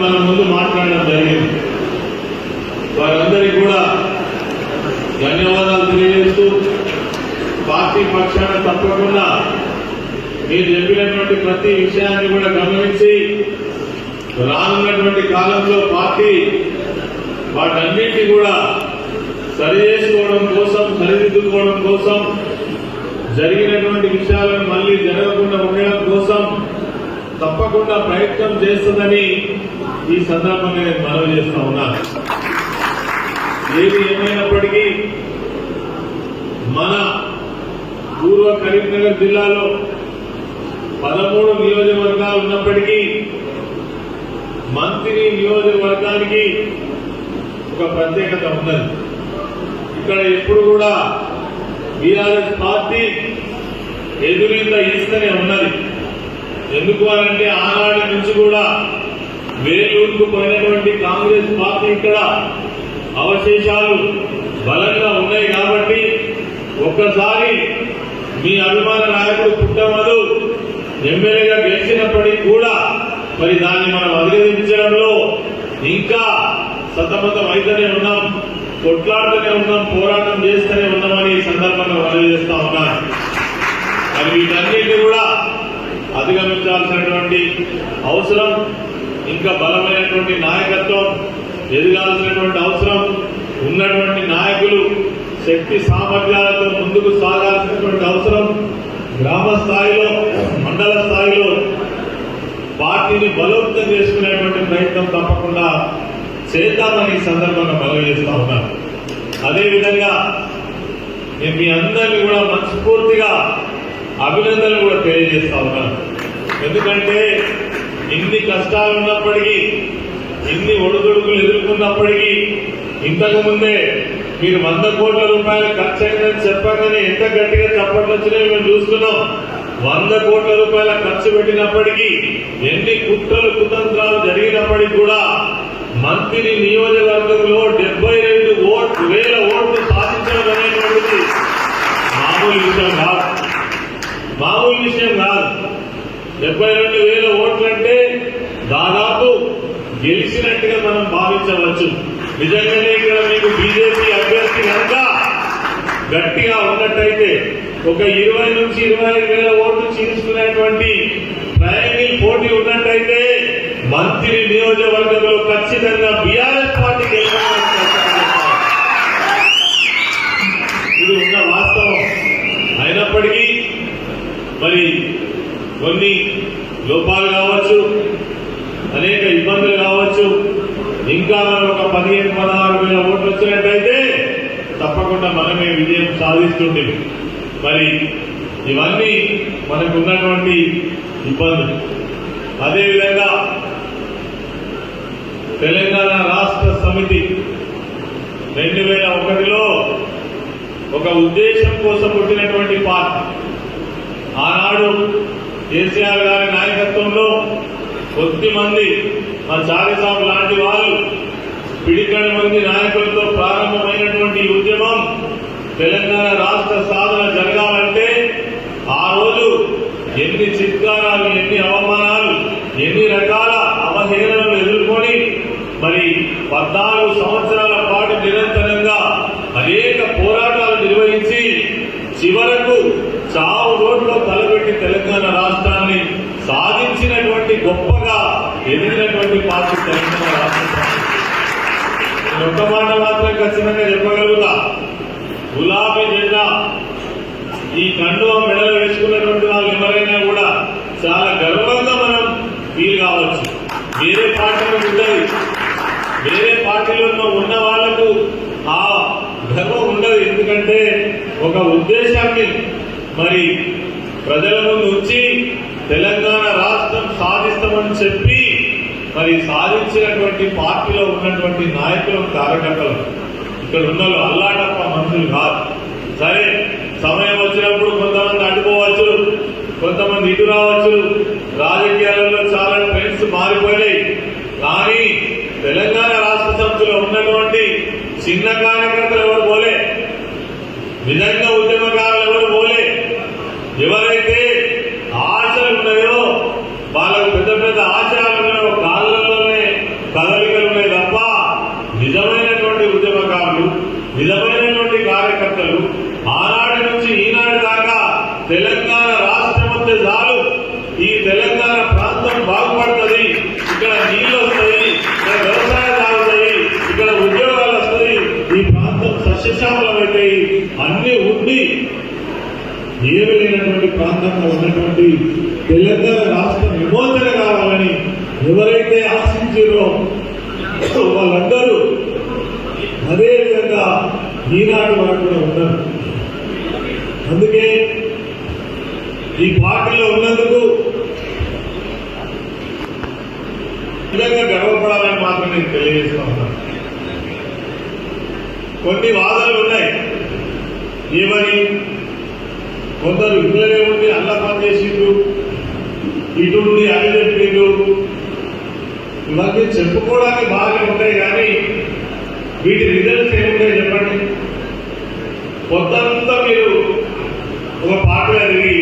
మన ముందు మాట్లాడడం జరిగింది. వారందరికీ కూడా ధన్యవాదాలు తెలియజేస్తూ పార్టీ పక్షాన తప్పకుండా మీరు చెప్పినటువంటి ప్రతి విషయాన్ని కూడా గమనించి రానున్నటువంటి కాలంలో పార్టీ వాటన్నింటినీ కూడా సరి చేసుకోవడం కోసం సరిదిద్దుకోవడం కోసం జరిగినటువంటి విషయాలను మళ్ళీ జరగకుండా ఉండడం కోసం తప్పకుండా ప్రయత్నం చేస్తుందని ఈ సందర్భంగా నేను మనవి చేస్తా ఉన్నాను ఏది ఏమైనప్పటికీ మన పూర్వ కరీంనగర్ జిల్లాలో పదమూడు నియోజకవర్గాలు ఉన్నప్పటికీ మంత్రి నియోజకవర్గానికి ఒక ప్రత్యేకత ఉన్నది. ఇక్కడ ఎప్పుడు కూడా బీఆర్ఎస్ పార్టీ ఎదురీత ఇస్తూనే ఉన్నది. ఎందుకు అనంటే ఆనాటి నుంచి కూడా వేలూరుకు పోయినటువంటి కాంగ్రెస్ పార్టీ ఇక్కడ అవశేషాలు బలంగా ఉన్నాయి కాబట్టి ఒక్కసారి మీ అభిమాన నాయకుడు పుట్టమదు. ఎమ్మెల్యేగా గెలిచినప్పటికీ కూడా మరి దాన్ని మనం అధిగమించడంలో ఇంకా సతమతం అయితేనే ఉన్నాం కొట్లాడుతూనే ఉన్నాం పోరాటం చేస్తూనే ఉన్నామని ఈ సందర్భంగా మనవి చేస్తా ఉన్నాను మరి వీటన్నిటిని కూడా అధిగమించాల్సినటువంటి అవసరం ఇంకా బలమైనటువంటి నాయకత్వం ఎదగాల్సినటువంటి అవసరం ఉన్నటువంటి నాయకులు శక్తి సామర్థ్యాలతో ముందుకు సాగాల్సినటువంటి అవసరం గ్రామ స్థాయిలో మండల స్థాయిలో పార్టీని బలోపేతం చేసుకునేటువంటి ప్రయత్నం తప్పకుండా చేద్దామని ఈ సందర్భంగా బలవేస్తా ఉన్నారు అదేవిధంగా నేను మీ అందరినీ కూడా మనస్ఫూర్తిగా అభినందనలు కూడా తెలియజేస్తా ఉన్నాను. ఎందుకంటే ఇన్ని కష్టాలు ఉన్నప్పటికీ ఇన్ని ఒడిదుడుకులు ఎదుర్కొన్నప్పటికీ ఇంతకు ముందే మీరు వంద కోట్ల రూపాయలు ఖర్చు అయిందని చెప్పారని ఎంత గట్టిగా చప్పట్లు వచ్చినాయి మేము చూస్తున్నాం. వంద కోట్ల రూపాయల ఖర్చు పెట్టినప్పటికీ ఎన్ని కుట్రలు కుతంత్రాలు జరిగినప్పటికీ కూడా మంత్రి నియోజకవర్గంలో డెబ్బై రెండు ఓట్లు వేల ఓట్లు సాధించడం అనేటువంటిది మామూలు విషయం కాదు. మామూలు విషయం కాదు. డెబ్బై రెండు వేల ఓట్లంటే దాదాపు గెలిచినట్టుగా మనం భావించవచ్చు. నిజంగానే ఇక్కడ మీకు బీజేపీ అభ్యర్థి కనుక గట్టిగా ఉన్నట్టయితే ఒక ఇరవై నుంచి ఇరవై ఐదు వేల ఓట్లు చీల్చుకునేటువంటి ట్రయాంగిల్ పోటీ ఉన్నట్టయితే మంత్రి నియోజకవర్గంలో ఖచ్చితంగా బీఆర్ఎస్ పార్టీ గెలవాలని ఇది ఉన్న వాస్తవం. అయినప్పటికీ మరి కొన్ని లోపాలు కావచ్చు అనేక ఇబ్బందులు కావచ్చు ఇంకా మనం ఒక పదిహేను పదహారు వేల ఓట్లు వచ్చినట్టయితే తప్పకుండా మనమే విజయం సాధిస్తుండే మరి ఇవన్నీ మనకు ఉన్నటువంటి ఇబ్బందులు. అదేవిధంగా తెలంగాణ రాష్ట్ర సమితి రెండు వేల ఒకటిలో ఒక ఉద్దేశం కోసం పుట్టినటువంటి పార్టీ. ఆనాడు కేసీఆర్ గారి నాయకత్వంలో కొద్ది మంది మా చారిసాబు లాంటి వాళ్ళు పిడికడి మంది నాయకులతో ప్రారంభమైనటువంటి ఉద్యమం తెలంగాణ రాష్ట్ర సాధన జరగాలంటే ఆ రోజు ఎన్ని చిత్కారాలు ఎన్ని అవమానాలు ఎన్ని రకాల అవహేళనలు ఎదుర్కొని మరి పద్నాలుగు సంవత్సరాల పాటు నిరంతరంగా అనేక పోరాటాలు నిర్వహించి చివరకు చావు రోడ్లో తలపెట్టి తెలంగాణ రాష్ట్రాన్ని సాధించినటువంటి గొప్పగా ఎదిగినటువంటి పార్టీ తెలంగాణ రాష్ట్రం ఒక్క మాట మాత్రం ఖచ్చితంగా చెప్పగలుగుతా. గులాబీ జెండా ఈ కండువ మెడలు వేసుకున్నటువంటి వాళ్ళు ఎవరైనా కూడా చాలా గర్వంగా మనం ఫీల్ కావచ్చు. వేరే పార్టీలో ఉండదు. వేరే పార్టీలో ఉన్న వాళ్ళకు ఆ గర్వం ఉండదు. ఎందుకంటే ఒక ఉద్దేశాన్ని మరి ప్రజల ముందు ఉంచి తెలంగాణ రాష్ట్రం సాధిస్తామని చెప్పి మరి సాధించినటువంటి పార్టీలో ఉన్నటువంటి నాయకులు కార్యకర్తలు. ఇక్కడ ఉన్న వాళ్ళు అల్లాటప్ప మనుషులు కాదు. సరే సమయం వచ్చినప్పుడు కొంతమంది అడ్డుకోవచ్చు కొంతమంది ఇటు రావచ్చు. రాజకీయాలలో చాలా ట్రెండ్స్ మారిపోయాయి కానీ తెలంగాణ రాష్ట్ర సమితిలో ఉన్నటువంటి చిన్న కార్యకర్తలు ఎవరు పోలే? నిజంగా ఉద్యమకారులు ఎవరు పోలే? ఎవరైతే ఆశలు ఉన్నాయో వాళ్ళకు పెద్ద పెద్ద ఆశయాలు ఉన్నాయో కాళ్ళలోనే కదలికలు తప్ప నిజమైనటువంటి ఉద్యమకారులు నిజమైనటువంటి కార్యకర్తలు ఆనాటి నుంచి ఈనాటి దాకా తెలంగాణ లేనటువంటి ప్రాంతంలో ఉన్నటువంటి తెలంగాణ రాష్ట్ర విమోచన కావాలని ఎవరైతే ఆశించారో వాళ్ళందరూ అదే విధంగా ఈనాడు వరకు కూడా ఉన్నారు. అందుకే ఈ పార్టీలో ఉన్నందుకు నిజంగా గర్వపడాలని మాత్రం నేను తెలియజేస్తా ఉన్నాను కొన్ని వాదనలు ఉన్నాయి. ఏమని? కొందరు ఇళ్ళనే ఉండి అల్ల పని చేసిండు ఇటు నుండి అది ఇవన్నీ చెప్పుకోవడానికి బాగానే ఉంటాయి కానీ వీటి రిజల్ట్స్ ఏముంటాయి చెప్పండి? పొద్దంతా మీరు ఒక పాట జరిగి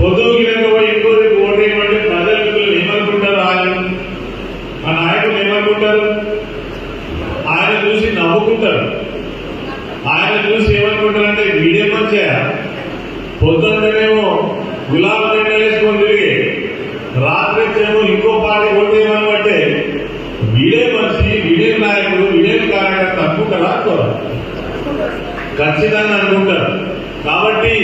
పొద్దుకి పోయి ఇంకో రేపు ఓటేయమంటే ప్రజలు ఏమనుకుంటారు ఆయన? మా నాయకులు ఏమనుకుంటారు? ఆయన చూసి నవ్వుకుంటారు. ఆయన చూసి ఏమనుకుంటారంటే వీడే మంచిగా పొద్దున్నేమో గులాబీ జెండా వేసుకొని తిరిగి రాత్రి ఏమో ఇంకో పార్టీ కొట్టేయమని బట్టే వీడే మనిషి వీడే నాయకుడు వీడే కార్యకర్త అనుకుంటారా? ఖచ్చితంగా అనుకుంటారు. కాబట్టి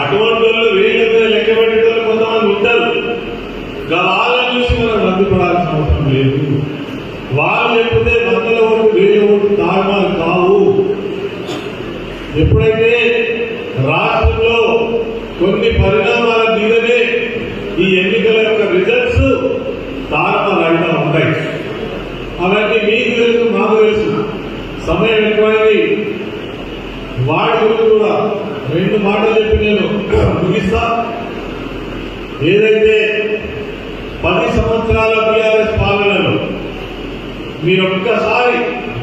అటువంటి వాళ్ళు వేల మీద లెక్క పెట్టేటోళ్ళు కొంతమంది ఉంటారు. వాళ్ళని చూసి మనం రద్దుపడాల్సిన అవసరం లేదు. వాళ్ళు లేకపోతే వందల ఓటు వేరే ఓటు తారుమారు కావు. ఎప్పుడైతే రాష్ట్ర కొన్ని పరిణామాల మీదనే ఈ ఎన్నికల యొక్క రిజల్ట్స్ తారుమారు ఉంటాయి. అవన్నీ మీకు తెలుసు మాకు తెలుసు. సమయం ఎక్కువైంది. వాడి గురించి కూడా రెండు మాటలు చెప్పి నేను ముగిస్తా. ఏదైతే పది సంవత్సరాల బీఆర్ఎస్ పాలనలో మీరు ఒక్కసారి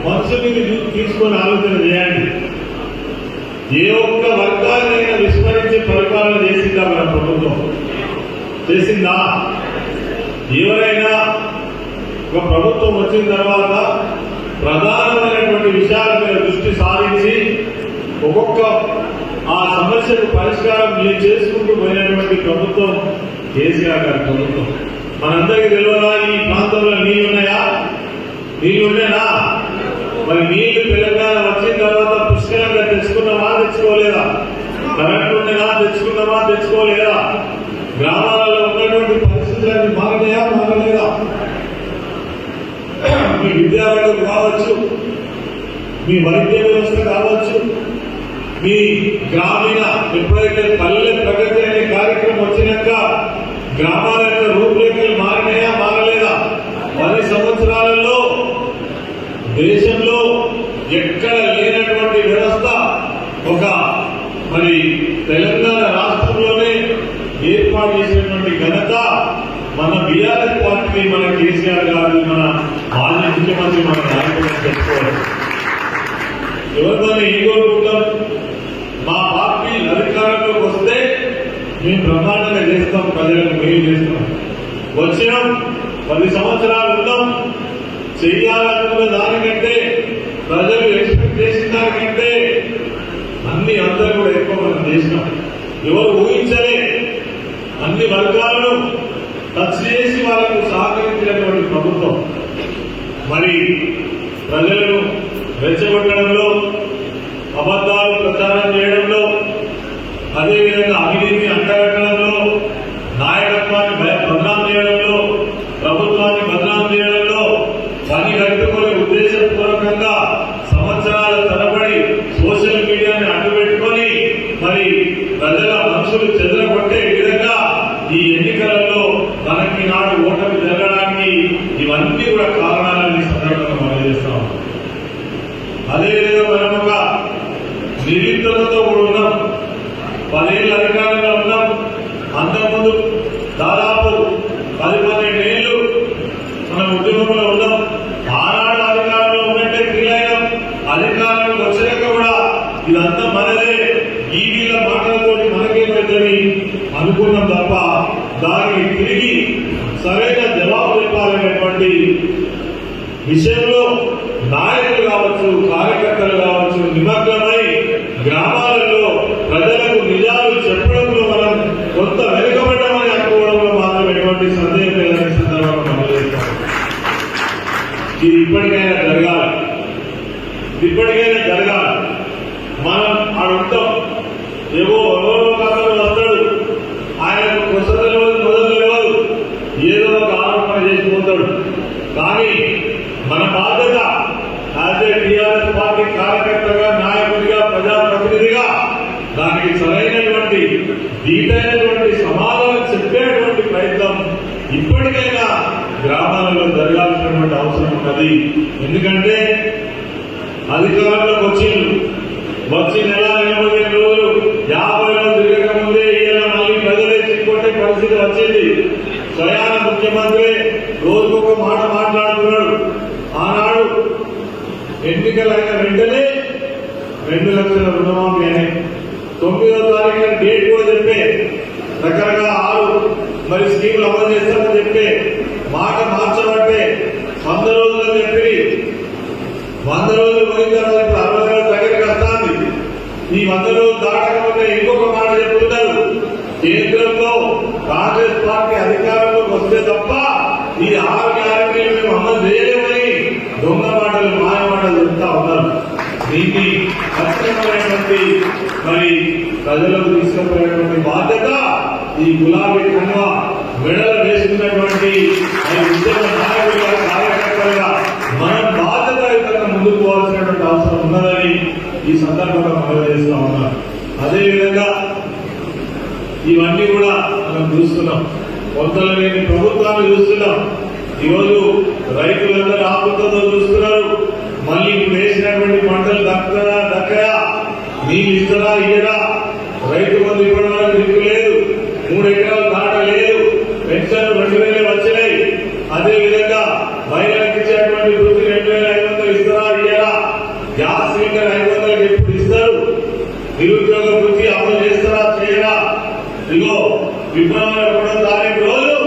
మనసు మీద తీసుకొని ఆలోచన చేయండి. ఏ ఒక్క వర్గాన్ని విస్మరి నుంచి పరిపాలన చేసిందా మన ప్రభుత్వం? చేసిందా? ఎవరైనా ఒక ప్రభుత్వం వచ్చిన తర్వాత ప్రధానమైనటువంటి విషయాల మీద దృష్టి సారించి ఒక్కొక్క ఆ సమస్యకు పరిష్కారం మీరు చేసుకుంటూ పోయినటువంటి ప్రభుత్వం కేసీఆర్ గారి ప్రభుత్వం. మనందరికీ తెలియదా ఈ ప్రాంతంలో నీళ్ళు ఉన్నాయా? నీళ్ళు ఉన్నాయా? మరి నీళ్ళు తెలంగాణ వచ్చిన తర్వాత పుష్కలంగా తెచ్చుకున్నామా తెచ్చుకోలేదా? కరెంట్ ఉండేనా తెచ్చుకున్నామా తెచ్చుకోలేదా? గ్రామాలలో ఉన్నటువంటి పరిస్థితులన్నీ మారినాయా మారలేదా? మీ విద్యారంగం కావచ్చు మీ వైద్య వ్యవస్థ కావచ్చు మీ గ్రామీణ ఎప్పుడైతే పల్లె ప్రగతి అనే కార్యక్రమం వచ్చినాక గ్రామాల యొక్క రూపురేఖలు మారినాయా మారలేదా పది సంవత్సరాలలో దేశంలో ఎక్కడ లేనటువంటి వ్యవస్థ ఒక మరి తెలంగాణ రాష్ట్రంలోనే ఏర్పాటు చేసినటువంటి ఘనత మన బీఆర్ఎస్ పార్టీ మన కేసీఆర్ గారు మన మాజీ ముఖ్యమంత్రి మన నాయకులను చెప్పుకోవాలి. ఎవరితోనే ఏం కోరుకుంటాం మా పార్టీ అధికారంలోకి వస్తే మేము బ్రహ్మాండంగా చేస్తాం ప్రజలకు మేము చేస్తాం. వచ్చినాం పది సంవత్సరాలు ఉన్నాం. చెయ్యాలనుకున్న దానికంటే ప్రజలు ఎక్స్పెక్ట్ చేసిన దానికి అన్ని అందరూ కూడా ఎక్కువ మనం చేసినాం. ఎవరు ఊహించలే అన్ని వర్గాలను టచ్ చేసి వాళ్ళకు సహకరించినటువంటి ప్రభుత్వం. మరి ప్రజలను రెచ్చగొట్టడంలో అబద్ధ నిరీక్షణతో కూడా ఉన్నాం పదేళ్ళు అధికారంగా ఉన్నాం. అంతకుముందు దాదాపు పది పదిహేడేళ్ళు మన మనం ఉద్యమంలో ఉన్నాం. ఆనాడు అధికారంలో ఉన్నట్టే ఫీల్ అయినాం. అధికారంలోకి కూడా ఇదంతా మనదే. ఈవీల మాటలతోటి మనకేమైందని అనుకున్నాం తప్ప దానికి తిరిగి సరైన జవాబు ఇవ్వాలనేటువంటి విషయంలో నాయకులు ఇది ఇప్పటికైనా జరగాలి. ఇప్పటికైనా జరగాలి. మనం ఆడుంటాం ఏవో ఎవరో కాలంలో వస్తాడు ఆయన కొత్త లేవదు మొదలు లేవదు. ఏదో ఒక ఆరోపణ చేసిపోతాడు కానీ మన బాధ ఎందుకంటే అధికారంలోకి వచ్చిండ్రు వచ్చి నెల ఎనభై రోజులు యాభై రోజులు తిరగక ఇలా మళ్ళీ ప్రజలే చిక్కొట్టే పరిస్థితి వచ్చింది. స్వయాన ముఖ్యమంత్రి రోజుకొక మాట మాట్లాడుతున్నాడు. ఆనాడు ఎన్నికలైన వెంటనే రెండు లక్షల రుణమాఫీ అని తొమ్మిదో తారీఖున డేట్ కూడా చెప్పే రకరకాల ఆరు మరి స్కీములు అమలు చేస్తామని చెప్పే మాట మార్చబట్టే వంద రోజులు అని చెప్పి వంద రోజులు పోయిన తర్వాత ఇప్పుడు అరవై రోజుల దగ్గరికి వస్తాను ఈ వంద రోజులు దాటకపోతే ఇంకొక మాట చెప్తున్నారు కేంద్రంలో కాంగ్రెస్ పార్టీ అధికారంలోకి వస్తే తప్ప ఈ ఆరు గ్యారెంటీలు మేము అమలు చేయలేమని దొంగ మాటలు మాయ మాటలు చెప్తా ఉన్నారు. దీన్ని ఖచ్చితమైనటువంటి మరి ప్రజలకు తీసుకుపోయేటువంటి బాధ్యత ఈ గులాబీ కన్వా మెడలు వేసుకున్నటువంటి ఉద్యమ నాయకులు కార్యకర్తలుగా మనం బాధ్యతాయుతంగా అవసరం ఉన్నదని ఈ సందర్భంగా మనం చేస్తా ఉన్నాం. అదేవిధంగా ఇవన్నీ కూడా మనం చూస్తున్నాం. కొత్తలు లేని ప్రభుత్వాన్ని చూస్తున్నాం. ఈరోజు రైతులందరూ ఆకృతతో చూస్తున్నారు. మళ్ళీ వేసినటువంటి పంటలు దక్కదా దక్కయా నీళ్ళు ఇస్తారా ఇయ్యరా? రైతు మంది ఇవ్వడానికి దిక్కు లేదు మూడు ఎకరాలు దాట లేదు పెన్షన్ రెండు వేలే వచ్చినాయి అదే విధంగా మహిళలకు ఇచ్చేటువంటి వృత్తి రెండు వేల ఐదు వందలు ఇస్తారా ఇయ్యరా గ్యాస్ సిలిండర్ ఐదు వందలకి ఎప్పుడు ఇస్తారు నిరుద్యోగ వృత్తి అమలు చేస్తారా చేయరా ఇదిగో విప్లవంలో రెండో తారీఖు రోజు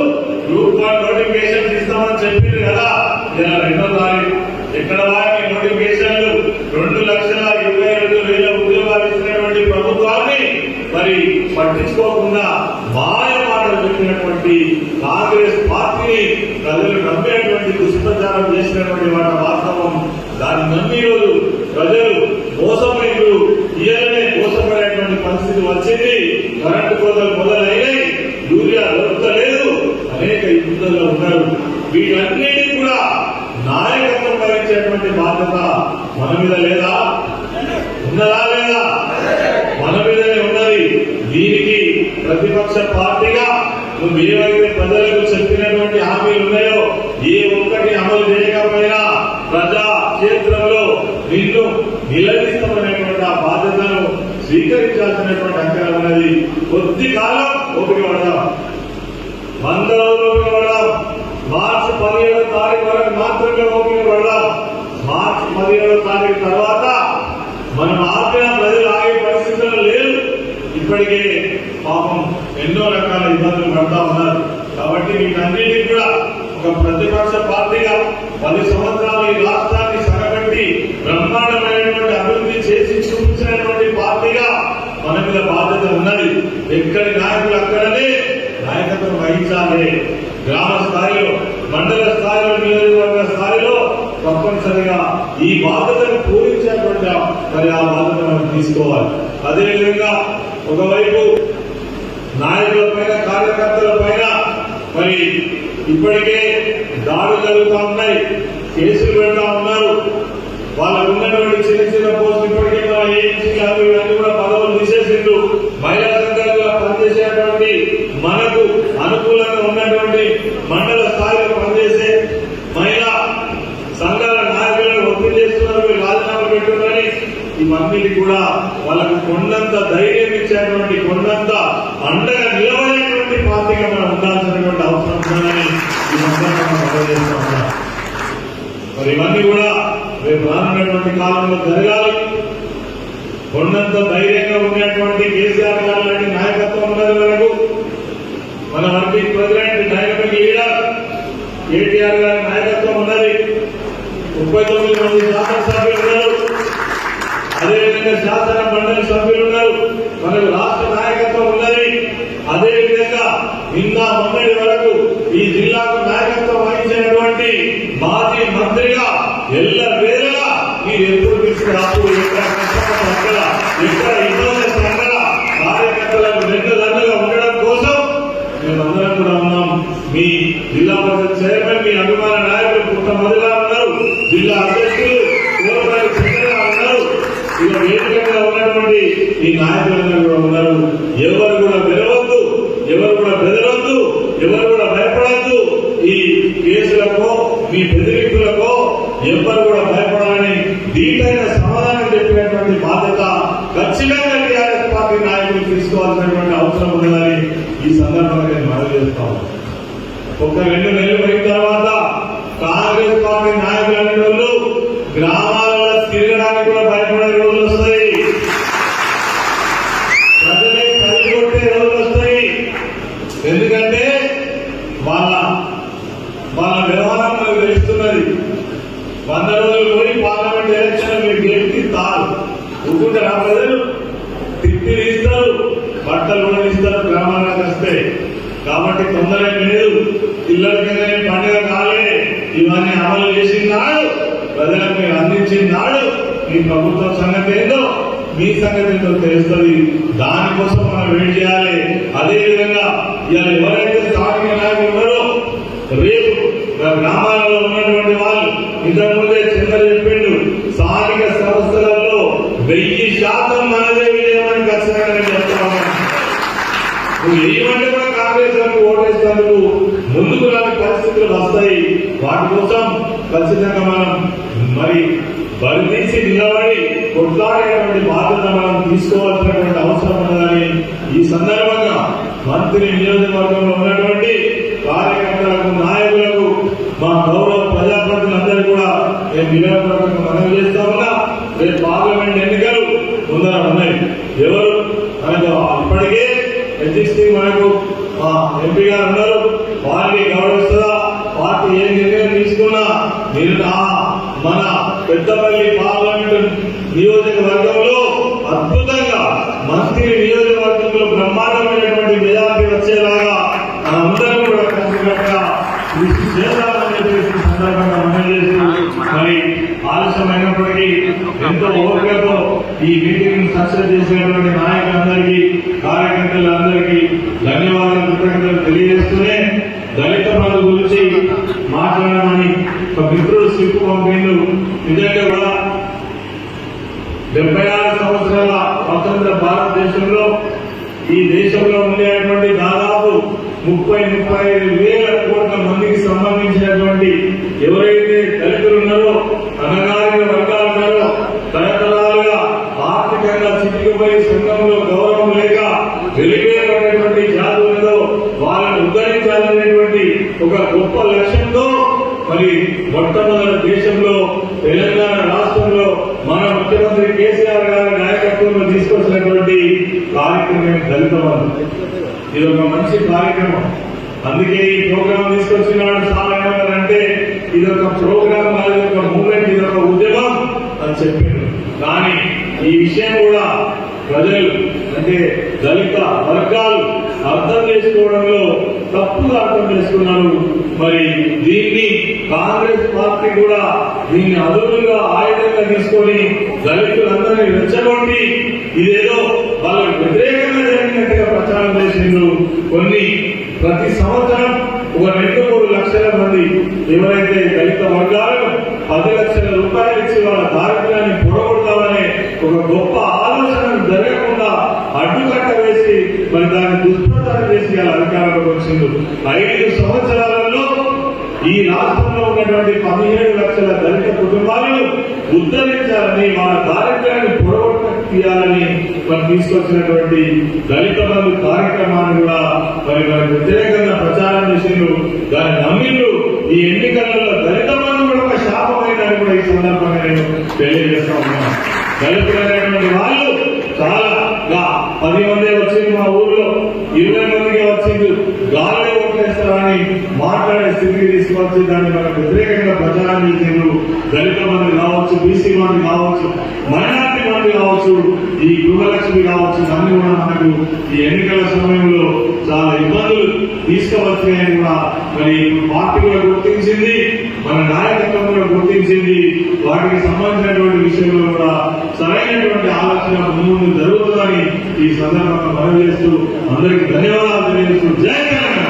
గ్రూప్ వన్ నోటిఫికేషన్ ఇస్తామని చెప్పింది కదా ఇలా రెండో తారీఖు ఎక్కడ వారి నోటిఫికేషన్లు రెండు లక్షల ఇరవై రెండు వేల ఉద్యోగాలు ఇచ్చినటువంటి ప్రభుత్వాన్ని మరి పట్టించుకోకుండా మాయ మాటలు చెప్పినటువంటి కాంగ్రెస్ పార్టీని ప్రజలు నమ్మేటువంటి దుష్ప్రచారం చేసినటువంటి వాటి వాస్తవం దాన్ని నమ్మి రోజు ప్రజలు మోసమైనరు ఇయలనే మోసపడేటువంటి పరిస్థితి వచ్చింది. కరెంటు కోతలు మొదలైనాయి యూరియా దొరకలేదు అనేక ఇబ్బందుల్లో ఉన్నారు. వీటన్నిటి కూడా నాయకత్వం వహించేటువంటి బాధ్యత మన మీద లేదా? ఉన్నదా లేదా? మన మీదనే ఉన్నది. దీనికి ప్రతిపక్ష పార్టీగా నువ్వు ఏవైతే ప్రజలకు చెప్పినటువంటి హామీలు ఉన్నాయో ఏ ఒక్కటి అమలు చేయకపోయినా నిలదీస్తామనేటువంటి ఆ బాధ్యతను స్వీకరించాల్సినటువంటి అంకరం ఉన్నది. కొద్ది కాలం ఓపిక పడదాం. వంద రోజులు ఓపిక పడదాం. మార్చి పదిహేడో తారీఖు వరకు మాత్రమే ఓపిక పడదాం. మార్చి పదిహేడో తారీఖు తర్వాత మనం ఆపిన ప్రజలు ఆగే పరిస్థితుల్లో లేదు ఇప్పటికే పాపం ఎన్నో రకాల ఇబ్బందులు పడతా ఉన్నారు. కాబట్టి వీటన్నిటికీ కూడా ఒక ప్రతిపక్ష పార్టీగా పది సంవత్సరాలు ఈ రాష్ట్రాన్ని బ్రహ్మాండమైనటువంటి అభివృద్ధి చేసి చూపించినటువంటి పార్టీగా మన మీద బాధ్యత ఉన్నది. ఎక్కడి నాయకులు అక్కడనే నాయకత్వం వహించాలి. గ్రామ స్థాయిలో మండల స్థాయిలో నియోజకవర్గ స్థాయిలో తప్పనిసరిగా ఈ బాధ్యతను పూరించేటువంటి మరి ఆ బాధ్యత మనం తీసుకోవాలి. అదేవిధంగా ఒకవైపు నాయకుల పైన కార్యకర్తల పైన మరి ఇప్పటికే దాడులు జరుగుతూ ఉన్నాయి కేసులు పెడతా ఉన్నారు. వాళ్ళకు ఉన్నటువంటి చిన్న చిన్న పోస్టులు ఇప్పటికే మన ఏఎన్సీ గారు ఇవన్నీ కూడా పదవులు తీసేసిండ్రు. మహిళా సంఘాలుగా పనిచేసేటువంటి మనకు అనుకూలంగా ఉన్నటువంటి మండల స్థాయిలో పనిచేసే మహిళా సంఘాల నాయకులను ఒత్తిడి చేస్తున్నారు రాజీనామా పెట్టుకుని ఇవన్నీ కూడా వాళ్ళకు కొండంత ధైర్యం ఇచ్చేటువంటి కొండంత అండగా నిలబడేటువంటి పార్టీగా మనం ఉండాల్సినటువంటి అవసరం ఉందని ఈ సందర్భంగా మనం చేస్తా ఉన్నాం మరి ఇవన్నీ కూడా రేపు రానున్నటువంటి కాలంలో జరగాలి. కొండంత ధైర్యంగా ఉన్నటువంటి కేసీఆర్ గారు లాంటి నాయకత్వం ఉన్నది వరకు మన వర్కింగ్ ప్రెసిడెంట్ డైనమిక్ కేటీఆర్ గారి నాయకత్వం ఉన్నది. ముప్పై తొమ్మిది మంది శాసనసభ్యులు ఉన్నారు. అదేవిధంగా శాసన మండలి సభ్యులు ఉన్నారు. మనకు రాష్ట్ర నాయకత్వం ఉన్నది. అదేవిధంగా నిన్న మొన్నటి వరకు ఈ జిల్లాకు మధుగా ఉన్నారు జిల్లా అధ్యక్షులు కోరపల్లి చంద్రగా ఉన్నారు. వేదికగా ఉన్నటువంటి ఈ నాయకులందరూ కూడా ఉన్నారు. ఎవరు కూడా బెరవద్దు ఎవరు కూడా బెదరవద్దు ఎవరు కూడా భయపడద్దు. ఈ కేసులకో మీ బెదిరింపులకో ఎవరు కూడా భయపడాలని దీటైన సమాధానం చెప్పినటువంటి బాధ్యత ఖచ్చితంగా టీఆర్ఎస్ పార్టీ నాయకులు తీసుకోవాల్సినటువంటి అవసరం ఉన్నదని ఈ సందర్భంగా నేను మనవి చేస్తాను రెండు నెలలు పోయిన తర్వాత కాంగ్రెస్ పార్టీ నాయకులు వాళ్ళు గ్రామాలలో తిరగడానికి కూడా భయపడే రోజులు వస్తాయి ప్రజలే చదివికొట్టే రోజులు వస్తాయి ఎందుకంటే వాళ్ళ వాళ్ళ వ్యవహారం మనకు తెలుస్తున్నది వంద రోజులు పోయి పార్లమెంట్ ఎలక్షన్ మీరు గెలిపి తారు ఊరుకుంటారా ప్రజలు తిప్పి ఇస్తారు బట్టలు కూడా ఇస్తారు గ్రామాలకు వస్తే కాబట్టి తొందర లేదు పిల్లలకి పండుగ కాలే ఇవన్నీ అమలు చేసినాడు ప్రజలకు మీరు అందించినాడు మీ ప్రభుత్వం సంగతి ఏందో మీ సంగతి ఏంటో తెలుస్తుంది. దానికోసం మనం వెయిట్ చేయాలి? అదే విధంగా ఇవాళ ఎవరైతే స్థానిక నాయకులు ఉన్నారో రేపు గ్రామాలలో ఉన్నటువంటి వాళ్ళు ఇంతకుముందే చంద్ర చెప్పిండు స్థానిక సంస్థలలో వెయ్యి శాతం మనదే విజయమని ఖచ్చితంగా నేను నువ్వు ఏమంటే కూడా కాంగ్రెస్ గారికి ఓటేసినందుకు ముందుకు రాని పరిస్థితులు వస్తాయి. వాటి కోసం ఖచ్చితంగా మనం మరి బరితీసి నిలబడి కొట్లాడేటువంటి బాధ్యత మనం తీసుకోవాల్సినటువంటి అవసరం ఉన్నదని ఈ సందర్భంగా మంత్రి నియోజకవర్గంలో ఉన్నటువంటి కార్యకర్తలకు నాయకులకు మా గౌరవ ప్రజాప్రతినిధులందరూ కూడా నేను నియోజకవర్గంగా మనవి చేస్తా ఉన్నా. రేపు పార్లమెంట్ ఎన్నికలు ముందర ఉన్నాయి. ఎవరు? మనకు ఇప్పటికే ఎగ్జిస్టింగ్ మనకు మా ఎంపీ గారు ఉన్నారు. వారిని గౌరవిస్తుందా? పార్టీ ఏ నిర్ణయం తీసుకున్నా? ఆ మన పెద్దపల్లి నియోజకవర్గంలో అద్భుతంగా మంత్రి నియోజకవర్గంలో బ్రహ్మాండమైనటువంటి మెజార్టీ వచ్చేలాగా మనందరం కూడా కలిసికట్టుగా కృషి చెప్పేసి సందర్భంగా మనం మరి ఆలస్యమైనప్పటికీ ఎంతో ఓపికతో ఈ మీటింగ్ సక్సెస్ చేసినటువంటి నాయకులు మొట్టమొదటి దేశంలో తెలంగాణ రాష్ట్రంలో మన ముఖ్యమంత్రి కేసీఆర్ గారి నాయకత్వంలో తీసుకొచ్చినటువంటి కార్యక్రమం దళిత ఇది ఒక మంచి కార్యక్రమం. అందుకే ఈ ప్రోగ్రాం తీసుకొచ్చినాడు సాధారణ అంటే ఇది ఒక ప్రోగ్రామ్ కాదు ఒక మూమెంట్ ఇది ఒక ఉద్యమం అని చెప్పారు. కానీ ఈ విషయం కూడా ప్రజలు అంటే దళిత వర్గాలు అర్థం చేసుకోవడంలో తప్పుగా అర్థం చేసుకున్నారు మరి దీన్ని కాంగ్రెస్ పార్టీ కూడా దీన్ని అదుపుగా ఆయుధంగా తీసుకొని దళితులందరినీ రెచ్చగొట్టి ఇదేదో వాళ్ళకు వ్యతిరేకంగా జరిగినట్టుగా ప్రచారం చేసిండ్రు. కొన్ని ప్రతి సంవత్సరం ఒక రెండు మూడు లక్షల మంది ఎవరైతే దళిత వర్గాలను పది లక్షల రూపాయలు ఇచ్చి వాళ్ళ దారిద్ర్యాన్ని పొడగొడతామనే ఒక గొప్ప అడ్డుకట్ట వేసి మరి దాన్ని దుష్ప్రచారం చేసి వాళ్ళ అధికారంలోకి వచ్చిండు ఐదు సంవత్సరాలలో ఈ రాష్ట్రంలో ఉన్నటువంటి పదిహేడు లక్షల దళిత కుటుంబాలను ఉద్ధరించాలని మన దారిద్ర్యాన్ని పొడగొట్ట తీయాలని మరి తీసుకొచ్చినటువంటి దళిత బంధు కార్యక్రమాన్ని కూడా మరి వారి వ్యతిరేకంగా ప్రచారం చేసిండ్రు. దాన్ని నమ్మిండ్రు. ఈ ఎన్నికలలో దళిత బంధు కూడా ఒక శాపమైందని కూడా ఈ సందర్భంగా నేను తెలియజేస్తా ఉన్నాను. దళితులైనటువంటి వాళ్ళు చాలా పది మంది వచ్చింది మా ఊర్లో ఇరవై మందికి వచ్చింది. గాలి ఓట్లేస్తారని మాట్లాడే స్థితికి తీసుకొచ్చి దాన్ని మనకు వ్యతిరేకంగా ప్రచారం చేసిండ్రు. దళిత మంది కావచ్చు బీసీ మంది కావచ్చు మైనార్టీ మంది కావచ్చు ఈ గృహలక్ష్మి కావచ్చు అన్ని కూడా మనకు ఈ ఎన్నికల సమయంలో చాలా ఇబ్బందులు తీసుకువచ్చాయని కూడా మరి పార్టీ కూడా గుర్తించింది మన నాయకత్వం కూడా గుర్తించింది. వాటికి సంబంధించినటువంటి విషయంలో కూడా సరైనటువంటి ఆలోచన ముందు జరుగుతుందని ఈ సందర్భంగా మనవి చేస్తూ అందరికీ ధన్యవాదాలు తెలియజేస్తూ జయ తెలంగాణ.